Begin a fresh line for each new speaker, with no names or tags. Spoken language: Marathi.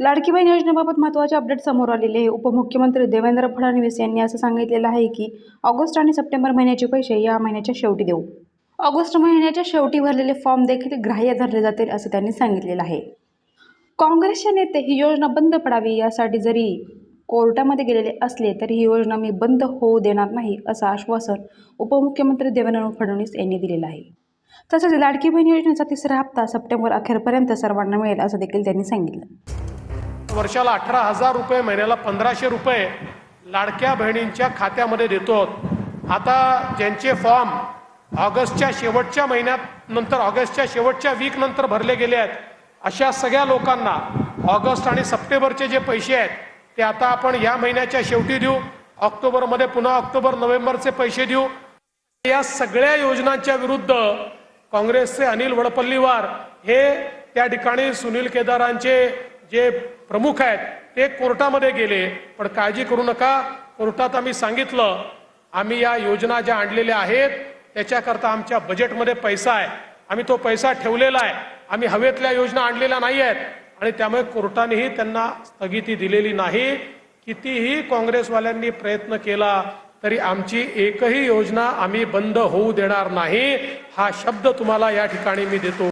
लाडकी बहीण योजनेबाबत महत्त्वाचे अपडेट समोर आलेले आहे. उपमुख्यमंत्री देवेंद्र फडणवीस यांनी असं सांगितलेलं आहे की ऑगस्ट आणि सप्टेंबर महिन्याचे पैसे या महिन्याच्या शेवटी देऊ. ऑगस्ट महिन्याच्या शेवटी भरलेले फॉर्म देखील ग्राह्य धरले जातील असं त्यांनी सांगितलेलं आहे. काँग्रेसचे नेते ही योजना बंद पडावी यासाठी जरी कोर्टामध्ये गेलेले असले तरी ही योजना मी बंद होऊ देणार नाही असं आश्वासन उपमुख्यमंत्री देवेंद्र फडणवीस यांनी दिलेलं आहे. तसंच लाडकी बहीण योजनेचा तिसरा हप्ता सप्टेंबर अखेरपर्यंत सर्वांना मिळेल असं देखील त्यांनी सांगितलं.
वर्षाला अठरा हजार रुपये महिन्याला पंधराशे रुपये लाडक्या बहिणींच्या खात्यामध्ये देतो आता ज्यांचे फॉर्म ऑगस्टच्या शेवटच्या महिन्यात नंतर ऑगस्टच्या शेवटच्या वीक नंतर भरले गेले आहेत अशा सगळ्या लोकांना ऑगस्ट आणि सप्टेंबरचे जे पैसे आहेत ते आता आपण या महिन्याच्या शेवटी देऊ ऑक्टोबरमध्ये पुन्हा ऑक्टोबर नोव्हेंबरचे पैसे देऊ. या सगळ्या योजनांच्या विरुद्ध काँग्रेसचे अनिल वडपल्लीवार हे त्या ठिकाणी सुनील केदारांचे जे प्रमुख आहेत ते कोर्टामध्ये गेले. पण काळजी करू नका. कोर्टात आम्ही सांगितलं आम्ही या योजना ज्या आणलेल्या आहेत त्याच्याकरता आमच्या बजेटमध्ये पैसा आहे. आम्ही तो पैसा ठेवलेला आहे. आम्ही हवेतल्या योजना आणलेल्या नाही आहेत. आणि त्यामुळे कोर्टानेही त्यांना स्थगिती दिलेली नाही. कितीही काँग्रेसवाल्यांनी प्रयत्न केला तरी आमची एकही योजना आम्ही बंद होऊ देणार नाही. हा शब्द तुम्हाला या ठिकाणी मी देतो.